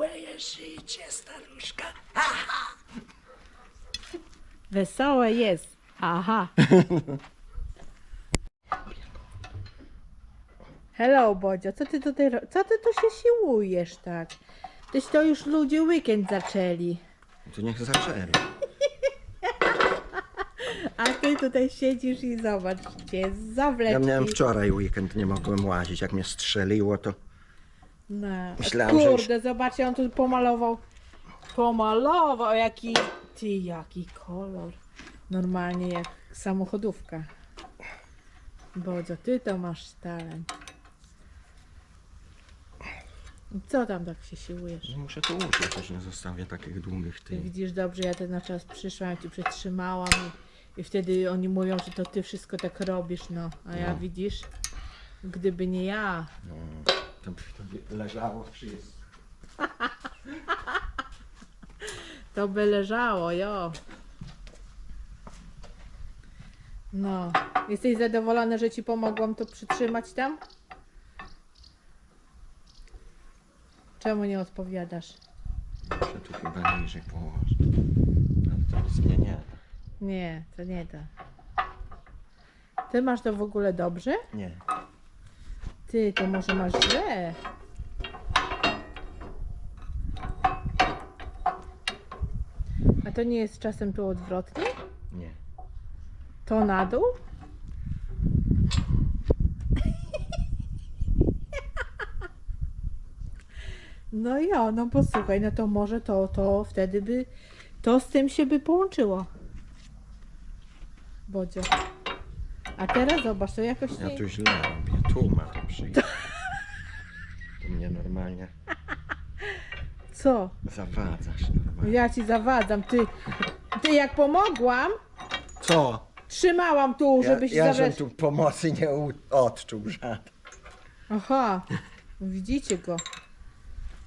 Wesołe jest życie, staruszka. Aha! Wesołe jest. Aha. Hello, Bodzio, co ty tutaj, ro- co ty tu się siłujesz tak? Tyś to już ludzie weekend zaczęli, To niech zaczęli. a ty tutaj siedzisz i zobacz, gdzie zawleci. Ja miałem wczoraj weekend, nie mogłem łazić. Jak mnie strzeliło, to No. Myślałem, że Kurde, zobaczcie, on tu pomalował. Pomalował, jaki, ty, jaki kolor. Normalnie jak samochodówka. Bodzio, ty to masz talent. Co tam tak się siłujesz? muszę to uczyć, też nie zostawię takich długich Ty tych. widzisz dobrze, ja ten na czas przyszłam, ja ci przytrzymałam i, i wtedy oni mówią, że to ty wszystko tak robisz, no. A ja No. widzisz, gdyby nie ja, No, to, to leżało wszystko. To by leżało, jo. No. Jesteś zadowolony, że ci pomogłam to przytrzymać tam? Czemu nie odpowiadasz? Muszę tu chyba niżej położyć. Ale to nic nie da. Nie, to nie da. Ty masz to w ogóle dobrze? Nie. Ty, to może masz źle. A to nie jest czasem tu odwrotnie? Nie. To na dół? No ja, no posłuchaj, no to może to, to wtedy by, to z tym się by połączyło. Bodzio. A teraz zobacz, to jakoś Ja nie... tu źle robię. Tu ma to przyjść. To mnie normalnie Co? zawadzasz. Normalnie. Ja ci zawadzam, ty, ty jak pomogłam, Co? trzymałam tu, Ja, żebyś ja żem tu pomocy nie u- odczuł żadnej. Aha, widzicie go.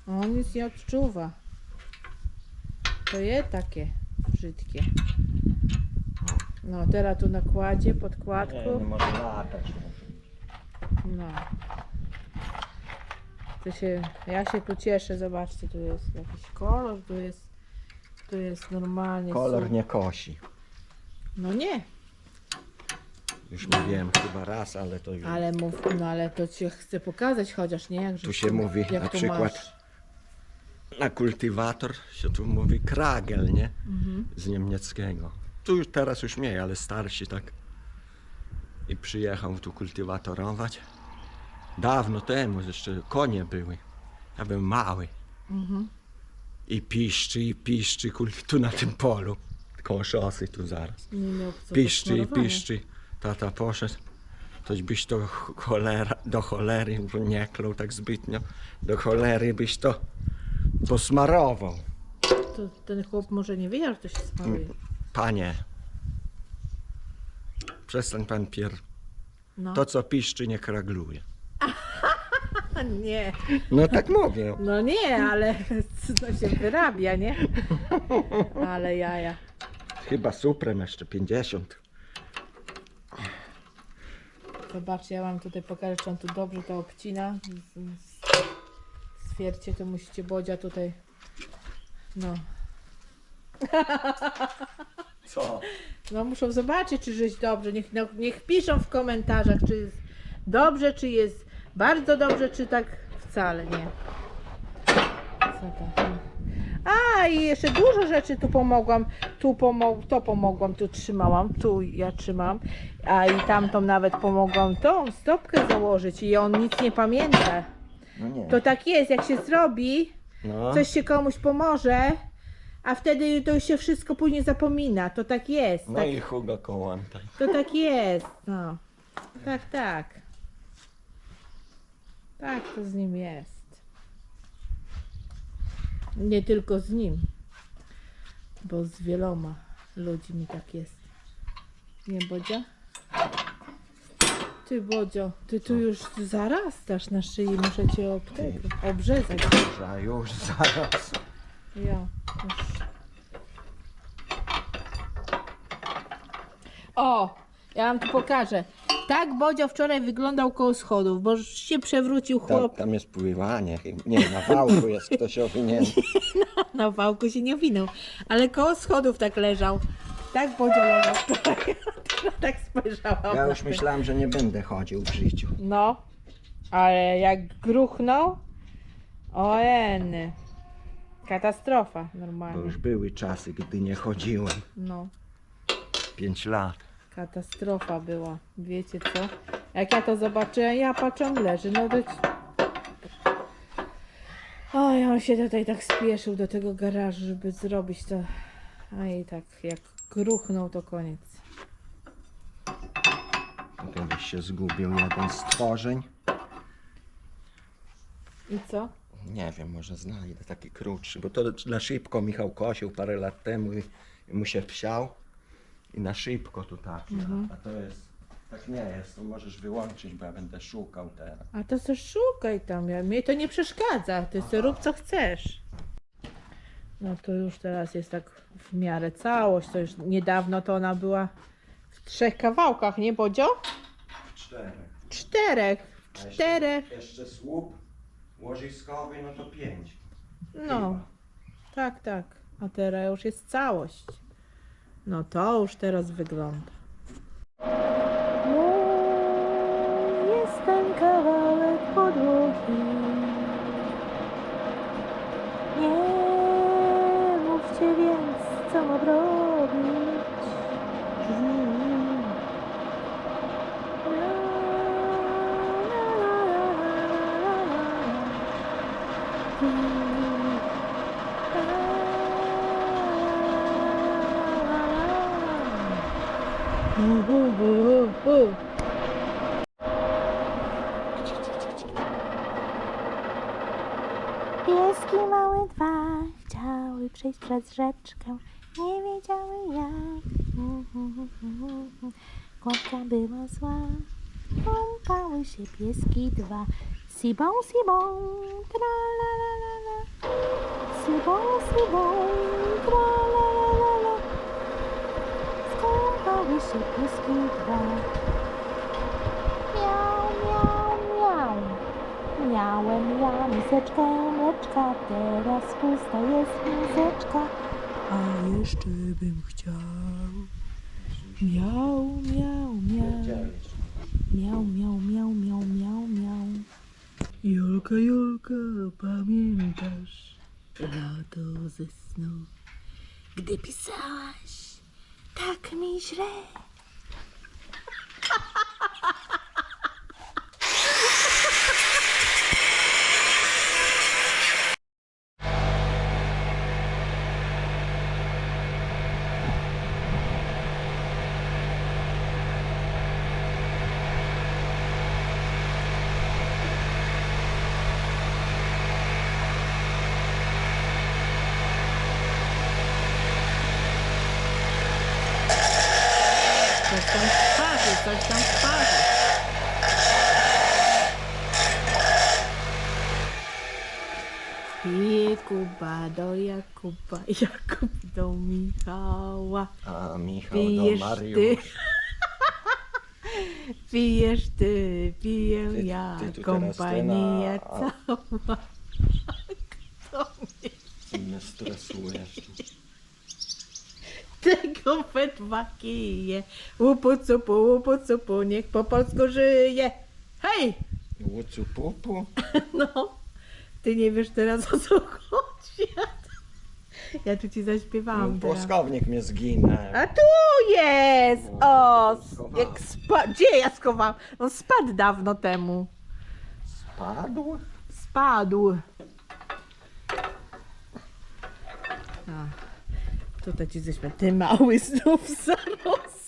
On nic nie odczuwa. To je takie brzydkie. No, teraz tu nakładzie, podkładku. może latać. No. To się, ja się tu cieszę, zobaczcie, tu jest jakiś kolor, tu jest, tu jest normalnie. Kolor nie kosi. No nie, Już mówiłem chyba raz, ale to już. ale mów, no ale to ci chcę pokazać chociaż, nie? Jak, Tu się mówi jak na tu przykład masz. na kultywator się tu mówi kragel, nie? Mhm. Z niemieckiego. Tu już teraz już mniej, ale starsi tak. I przyjechał tu kultywatorować. Dawno temu jeszcze konie były. Ja byłem mały. Mhm. I piszczy, i piszczy tu na tym polu. Koło szosy tu zaraz. Nie miał co Piszczy i piszczy. Tata poszedł. Toś byś to ch- cholera, do cholery, bo nie klął tak zbytnio, do cholery byś to posmarował. To ten chłop może nie wiedział, że to się smaruje. Panie, przestań pan pier... No. To co piszczy nie kragluje. Nie, No tak mówię. no nie, ale to się wyrabia, nie? Ale jaja. Chyba suprem jeszcze 50. Zobaczcie, ja wam tutaj pokażę, czy on tu dobrze to obcina. Z- z- Stwierdźcie, to musicie Bodzia tutaj. No. Co? No muszą zobaczyć, czy żeś dobrze. Niech, no, niech piszą w komentarzach, czy jest dobrze, czy jest bardzo dobrze, czy tak wcale nie. Co to? A i jeszcze dużo rzeczy tu pomogłam. Tu pomog, to pomogłam, tu trzymałam, tu ja trzymam. A i tamtą nawet pomogłam tą stopkę założyć i on nic nie pamięta. No nie. To tak jest, jak się zrobi, No. coś się komuś pomoże, a wtedy to już się wszystko później zapomina. To tak jest. No tak, i Hugo Kołłątaj. To tak jest. No. Tak, tak. Tak to z nim jest. Nie tylko z nim, bo z wieloma ludźmi tak jest. Nie, Bodzia? Ty, Bodzio, ty tu już zarastasz na szyi, muszę cię ob tego, obrzezać. Za już zaraz. Ja. Już. O! Ja wam tu pokażę. Tak Bodzio wczoraj wyglądał koło schodów, bo się przewrócił Tam, chłop. tam jest pływanie. chyba. Nie, na wałku jest ktoś owinięty. Na wałku się nie winął, ale koło schodów tak leżał. Tak Bodzio leżał wczoraj. tak spojrzałam. Ja na już to. myślałem, że nie będę chodził w życiu. No, ale jak gruchnął, o jeny. Katastrofa Bo normalnie. już były czasy, gdy nie chodziłem. No, Pięć lat. katastrofa była. Wiecie co? Jak ja to zobaczyłem, ja patrzę, leży. No to... Oj, on się tutaj tak spieszył do tego garażu, żeby zrobić to. A i tak, jak gruchnął, to koniec. Tutaj byś się zgubił jeden z tworzeń. I co? Nie wiem, może znajdę taki krótszy, bo to na szybko Michał kosił parę lat temu i, mu się psiał. I na szybko tu tak. A to jest, tak nie jest, to możesz wyłączyć, bo ja będę szukał teraz. A to co szukaj tam, ja, mnie to nie przeszkadza, ty sobie rób co chcesz. No to już teraz jest tak w miarę całość, to już niedawno to ona była w trzech kawałkach, nie Bodzio? Cztery. Czterech, A jeszcze- czterech, Jeszcze słup łożyskowy, no to pięć. no, tak, tak, a teraz już jest całość. No to już teraz wygląda. No, jest ten kawałek podłogi. Nie mówcie więc, co mam robić. Pieski małe dwa chciały przejść przez rzeczkę, nie wiedziały jak. Kładka była zła, kąpały się pieski dwa. Sibą, sibą, tra la la la la. Sibą, sibą, tra la la. Skąpały się pieski dwa. Miau, miau, miau. Miałem ja miseczkę mleczka, teraz pusta jest miseczka. A jeszcze bym chciał. Miał, miał, miał. Miał, miał, miał, miał, miał, miał. Jolka, Jolka, pamiętasz lato ze snu, gdy pisałaś tak mi. Kuba do Jakuba, Jakub do Michała. A Michał Pijesz do ty, Mariusz. pijesz ty, piję Ty- ja, ty tu teraz kompania ty na- cała. Kto mnie Ty mnie stresujesz. tego we dwa kije. Łupu cupu, łupu cupu, niech po polsku żyje. Hej! Łucu pupu. No, ty nie wiesz teraz o co chodzi. Ja tu ci zaśpiewałam teraz. Płoskownik mnie zginął. A tu jest! O, jak spa... Gdzie ja schowałam? On spadł dawno temu. Padł? Spadł. A, tutaj ci ześmę. Ty mały znów zarosłeś.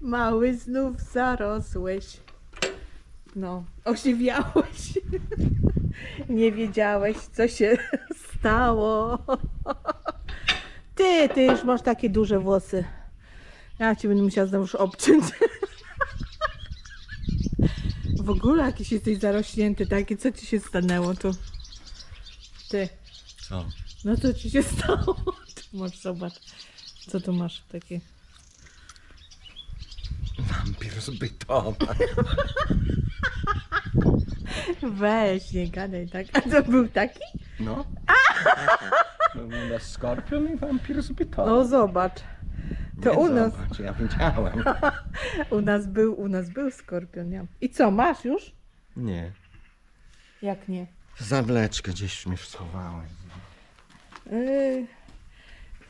Mały znów zarosłeś. No, osiwiałeś. Nie wiedziałeś, co się stało. Ty, ty już masz takie duże włosy. Ja ci będę musiała znowu obciąć. W ogóle jakiś jesteś zarośnięty taki, co ci się stanęło tu? Ty, Co? no co ci się stało? Tu masz zobacz. Co tu masz takie? Wampir z Bytomia. Weź, nie gadaj tak. A to był taki? No. No, u nas skorpion i wampir z Bytomia. No zobacz. To Nie u nas, Zobacz, ja widziałem. u nas był, u nas był skorpion. Ja. I co, masz już? Nie. Jak nie? Zawleczkę gdzieś mi schowałem. Yy,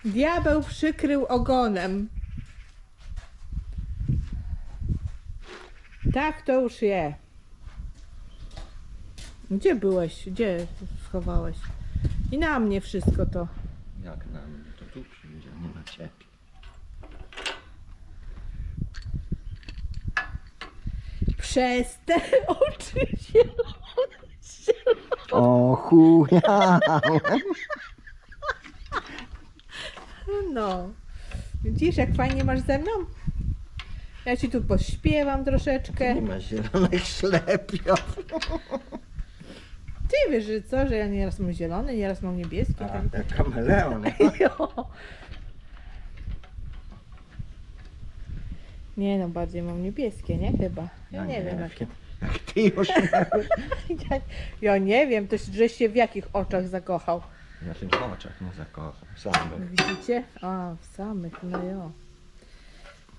diabeł przykrył ogonem. Tak to już je. Gdzie byłeś? Gdzie schowałeś? I na mnie wszystko to. Jak na mnie, to tu przyjdzie, nie na ciebie. Przez te oczy zielone. O chuja! No. Widzisz, jak fajnie masz ze mną? Ja ci tu pośpiewam troszeczkę. Nie ma zielonych ślepiów. Ty wiesz, że co, że ja nieraz mam zielony, nieraz mam niebieski. A, jak kameleon. Jo. Nie no, bardziej mam niebieskie, nie? Chyba. Ja nie wiem jakie. Jak ty już Ja, ja nie wiem, to żeś się w jakich oczach zakochał. Ja się w oczach nie zakocham. Samych. Widzicie? A, w samych, no jo.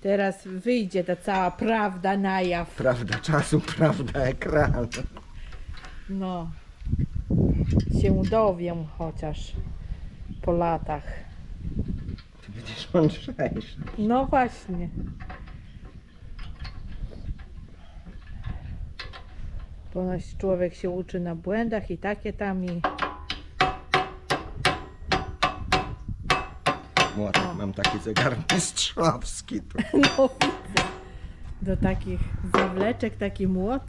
Teraz wyjdzie ta cała prawda na jaw. Prawda czasu, prawda ekranu. No. Się dowiem chociaż po latach. Ty będziesz mądrzejszy. No właśnie. Ponoć człowiek się uczy na błędach i takie tam i Młotek, mam taki zegar mistrzowski tu. no widzę. Do takich zawleczek taki młot.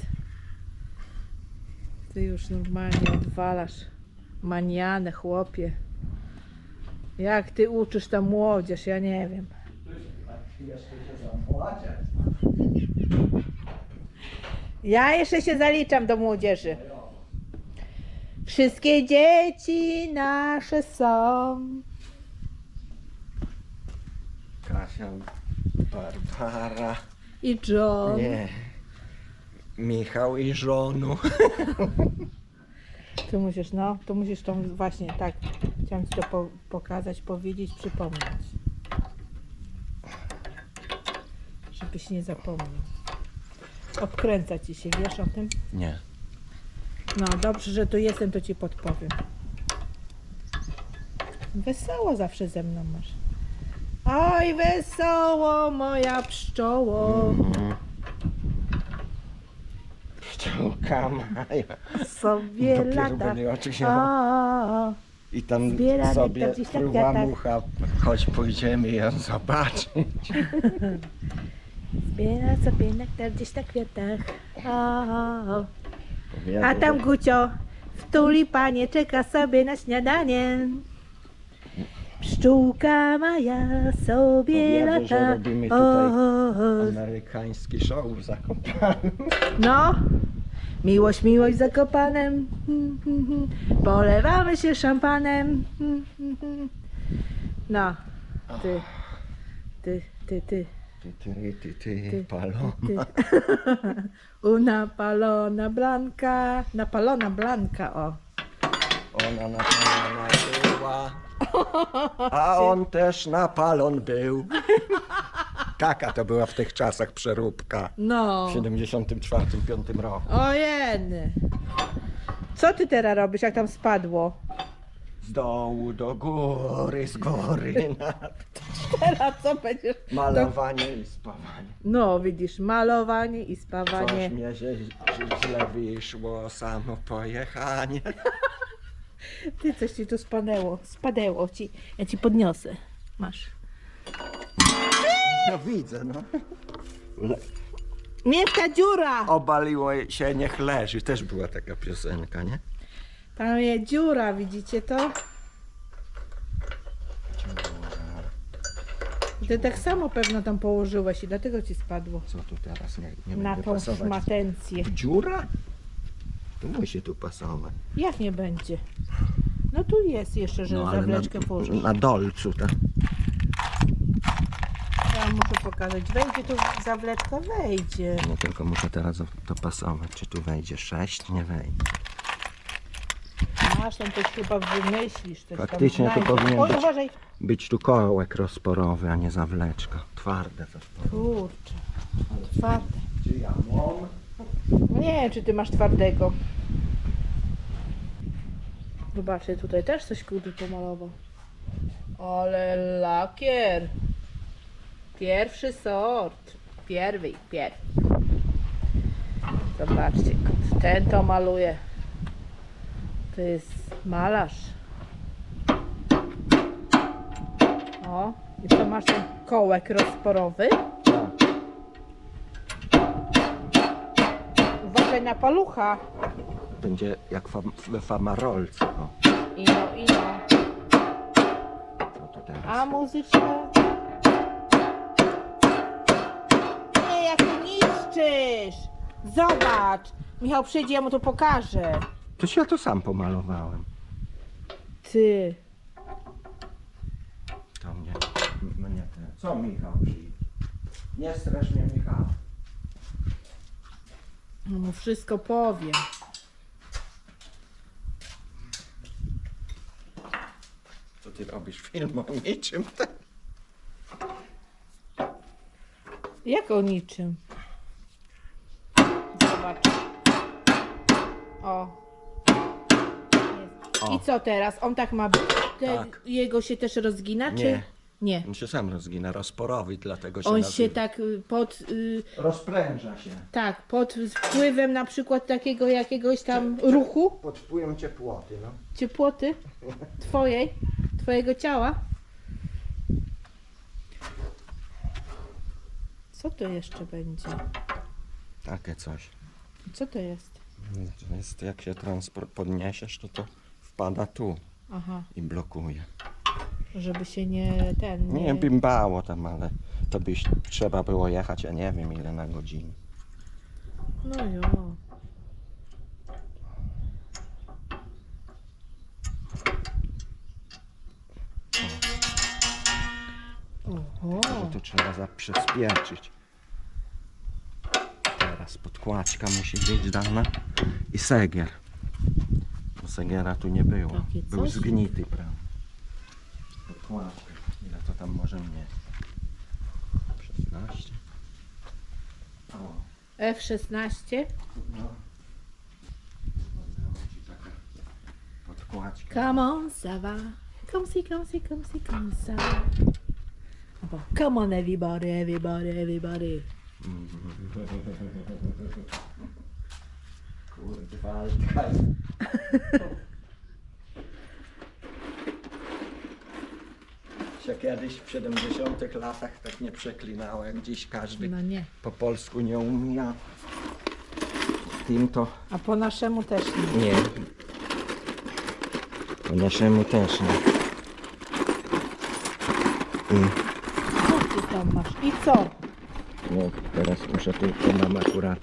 Ty już normalnie odwalasz. Maniane chłopie. Jak ty uczysz tam młodzież, ja nie wiem. Ja jeszcze się zaliczam do młodzieży. Wszystkie dzieci nasze są. Kasia, Barbara, I John. nie. Michał i żonu. Tu musisz, no, tu musisz to właśnie tak. Chciałam ci to po, pokazać, powiedzieć, przypomnieć. Żebyś nie zapomniał. Obkręca ci się, wiesz o tym? Nie. No dobrze, że tu jestem, to ci podpowiem. Wesoło zawsze ze mną masz. Oj, wesoło, moja pszczoło. Pszczółka Maja. Sobie Dopiero lata. byli oczy się- O, I tam Zbieramy sobie na fruwa mucha. Chodź, pójdziemy ją zobaczyć. Zbiera sobie nektar gdzieś na kwiatach. O, a tam że- Gucio w tulipanie czeka sobie na śniadanie. Pszczółka Maja sobie Powiedzą, że lata. robimy O, tutaj Amerykański show w Zakopanem. No, miłość, miłość Zakopanem. Polewamy się szampanem. No, ty, ty, ty, ty. Ty, ty, ty, ty, Ty, palo. ty. Una palona blanka, napalona blanka, o. Ona napalona była, a on też napalon był. Taka to była w tych czasach przeróbka. No, W 74-5 roku. ojeny. Co ty teraz robisz, jak tam spadło? Z dołu do góry, z góry na Teraz co będziesz? malowanie i spawanie. No, widzisz, malowanie i Coś spawanie. mnie się źle wyszło, samo pojechanie. Ty, coś ci tu spadło, spadło ci. Ja ci podniosę. Masz. No widzę, no. Niech ta dziura! Obaliło się, niech leży. Też była taka piosenka, nie? Tam jest dziura, widzicie to? Ty tak samo pewno tam położyłeś i dlatego ci spadło. Co tu teraz nie, nie Na będzie tą pasować? matencję. Dziura? To musi tu pasować. Jak nie będzie? No tu jest jeszcze, że No, ale zawleczkę na, położysz. na dolcu tak. muszę pokazać. Wejdzie tu zawleczka? Wejdzie. No tylko muszę teraz dopasować, czy tu wejdzie 6, nie wejdzie. Masz tam coś chyba wymyślisz. Coś Faktycznie tam to znajdziesz. powinien Oj, być. uważaj. Być tu kołek rozporowy, a nie zawleczka. Twarde to. Kurczę. Twarde. Czy ja mam? No Nie wiem, czy ty masz twardego. Zobaczcie, tutaj też coś kurde pomalował. Ale lakier. Pierwszy sort. Pierwy, pierw. Zobaczcie, ten to maluje. To jest malarz. O, i to masz ten kołek rozporowy. Tak. Uważaj na palucha. Będzie jak fam, we famarolce. O, Ino, ino. co to teraz? A muzyczka? Nie, jak ty niszczysz! Zobacz! Michał przyjdzie, ja mu to pokażę. To ja to sam pomalowałem. Ty. To mnie, mnie ten. Co Michał przyjdzie? Nie strasz mnie Michał. No mu wszystko powiem. Ty robisz film o niczym? Jak o niczym? Zobacz. O. Jest. O. I co teraz? On tak ma być? Te, Tak. Jego się też rozgina, czy? Nie. Nie. On się sam rozgina, rozporowy, dlatego się On nazywa. się tak y, pod... Y, Rozpręża się. Tak, pod wpływem na przykład takiego jakiegoś tam ruchu, Pod wpływem ciepłoty, no. ciepłoty twojej, twojego ciała. Co to jeszcze będzie? Takie coś. Co to jest? To jest, jak się transport podniesiesz, to to wpada tu Aha, i blokuje. żeby się nie ten. Nie bimbało tam, ale to byś trzeba było jechać, ja nie wiem ile na godzinę. No jo. Trzeba zaprzespieczyć. Teraz podkładka musi być dana i segier. Bo segiera tu nie było. Takie Był coś? zgnity, prawda? Podkładka. Ile to tam może mieć? 16? O, F16. no. Oddamy ci taka Podkładka. Come on, Sava. Come see, come see, come see, come Sava. Come on, everybody, everybody, everybody. Kurde, walka. się kiedyś w 70 latach tak nie przeklinało, jak dziś każdy No nie. po polsku nie umie. Tym to A po naszemu też nie. nie. Po naszemu też nie. I ty tam masz? I co? no, teraz muszę tu, mam akurat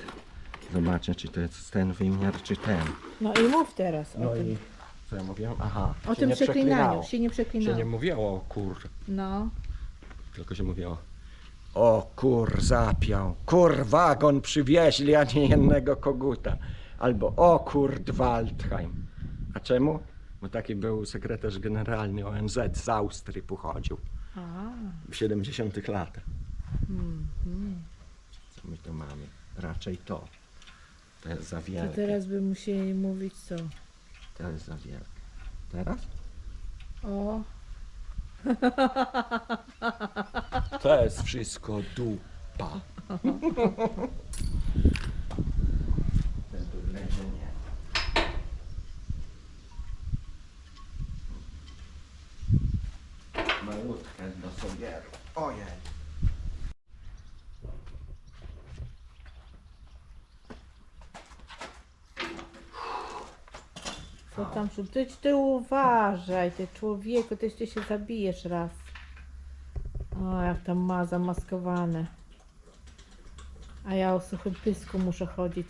zobaczę, czy to jest ten wymiar, czy ten. No i mów teraz o No tym. i co ja mówiłem? Aha. O się tym nie przeklinaniu. Się nie Się przeklinało. nie mówiło o kur, No. tylko się mówiło o kur zapiął, kur wagon przywieźli, a nie jednego koguta. Albo o kur Waldheim. A czemu? Bo taki był sekretarz generalny ONZ z Austrii pochodził. W 70 latach. Mhm. Co my tu mamy? Raczej to. To jest za To wielkie. teraz by musieli mówić co? To jest za wielkie. Teraz? O. To jest wszystko dupa. Ten tu będzie nie. Malutkę do sobieru. Ojej. Co tam ty, ty uważaj, ty człowieku, ty jeszcze się zabijesz raz. O, jak tam ma zamaskowane. A ja o suchym pysku muszę chodzić.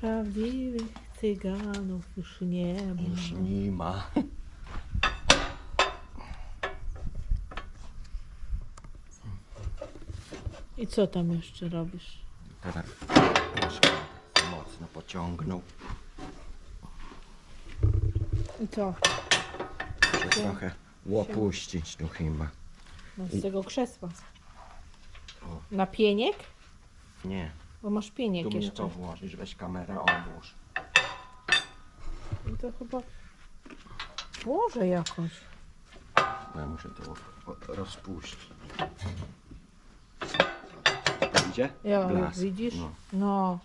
Prawdziwych chcę cyganów już nie ma. Już nie ma. I co tam jeszcze robisz? Teraz troszkę mocno pociągnął. I co? Muszę trochę łopuścić tu chyba. No z tego krzesła. O. Na pieniek? Nie, Bo masz pieniek tu mnie jeszcze. to włożysz, weź kamerę obłóż. I to chyba włożę jakoś. Bo ja muszę to o- rozpuścić. Idzie? Ja, Blask. widzisz? No. No.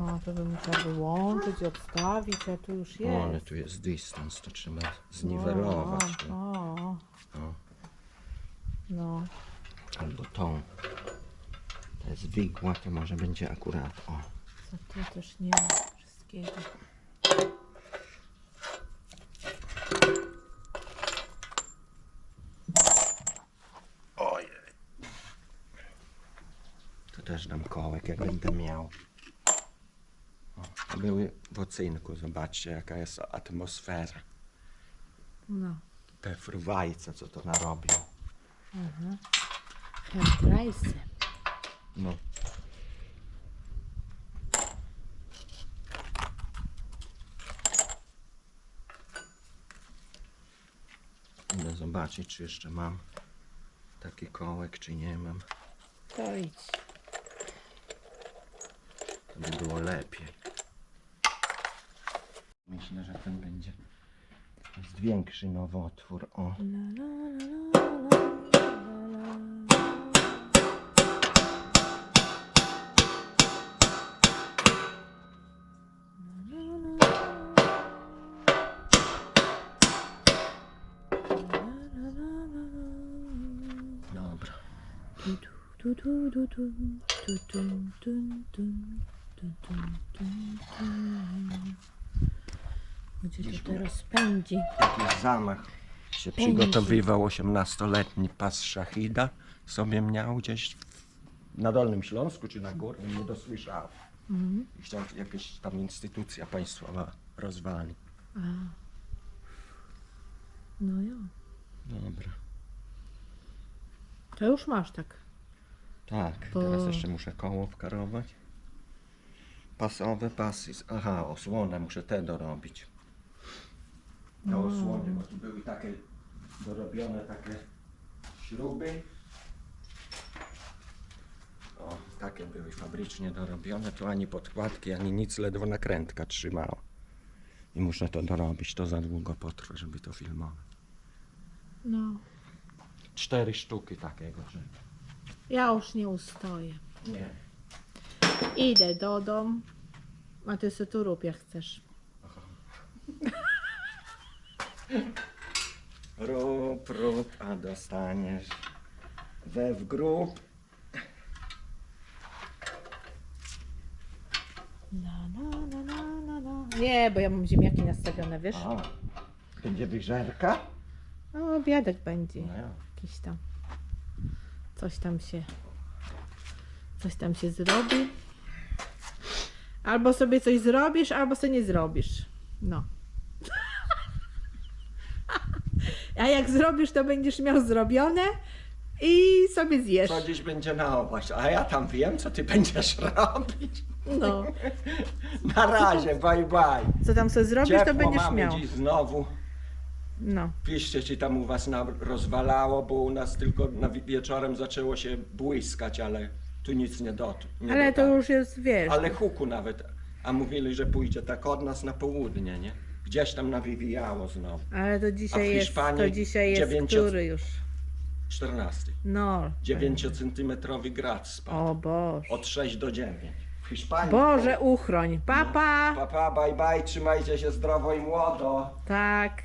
O, to bym musiała wyłączyć, odstawić, a tu już jest. O, ale tu jest dystans, to trzeba zniwelować. O, No. o, No. no. Albo tą. To jest wigła, to może będzie akurat. O. Co tu też nie ma wszystkiego. Ojej. To też dam kołek, jak będę miał. O, to były w ocynku, zobaczcie jaka jest atmosfera. No. Te fruwajce, co to narobią. Hertrajsy. No. Idę zobaczyć, czy jeszcze mam taki kołek, czy nie mam. To idź. To by było lepiej. Myślę, że ten będzie jest większy nowotwór. O. La, la, la, la, la, tu, tu, tu, tu, tu, tu, tu, tu, tu, tu, tu, tu. Gdzie to teraz pędzi? Taki zamach się Pędzi. przygotowywał 18-letni pas Szachida. Sobie miał gdzieś w- na Dolnym Śląsku czy na Górnym, nie dosłyszałem. I chciał jakaś tam instytucja państwowa rozwalić. No ja. Dobra. To już masz tak. Tak, To- teraz jeszcze muszę koło wkarować. Pasowe pasy. Aha, osłonę muszę te dorobić. Te osłony, bo tu były takie dorobione takie śruby. O, takie były fabrycznie dorobione. Tu ani podkładki, ani nic, ledwo nakrętka trzymała. I muszę to dorobić. To za długo potrwa, żeby to filmować. No. Cztery sztuki takiego, że... Ja już nie ustoję. Nie. Idę do domu. A ty sobie tu rób jak chcesz. Rób, rób, a dostaniesz we w grób. Na, na, na, na, na, na. Nie, bo ja mam ziemniaki nastawione, wiesz? A, będzie wyżerka? No, obiadek będzie. No ja. Jakiś tam. Coś tam się. Coś tam się zrobi. Albo sobie coś zrobisz, albo sobie nie zrobisz. No. A jak zrobisz, to będziesz miał zrobione i sobie zjesz. Co dziś będzie na owoc? A ja tam wiem, co ty będziesz robić. No. Na razie, bye bye. Co tam sobie zrobisz, to Ciepło będziesz mamy miał. dziś znowu. No. Piszcie, czy tam u was rozwalało, bo u nas tylko na, wi- wieczorem zaczęło się błyskać, ale tu nic nie dot. Nie Ale to dotarło. już jest, wiesz. Ale huku nawet. A mówili, że pójdzie tak od nas na południe, nie? Gdzieś tam nawywijało znowu. Ale to A dzisiaj w jest, Hiszpanii to dzisiaj jest dziewięcio- który już? 14. No. 9-centymetrowy grad spadł. O Boże. Od 6 do 9. W Hiszpanii. Boże, uchroń. Papa. Papa, bye bye, trzymajcie się zdrowo i młodo. Tak.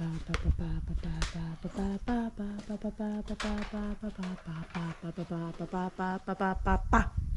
ba ba ba ba ba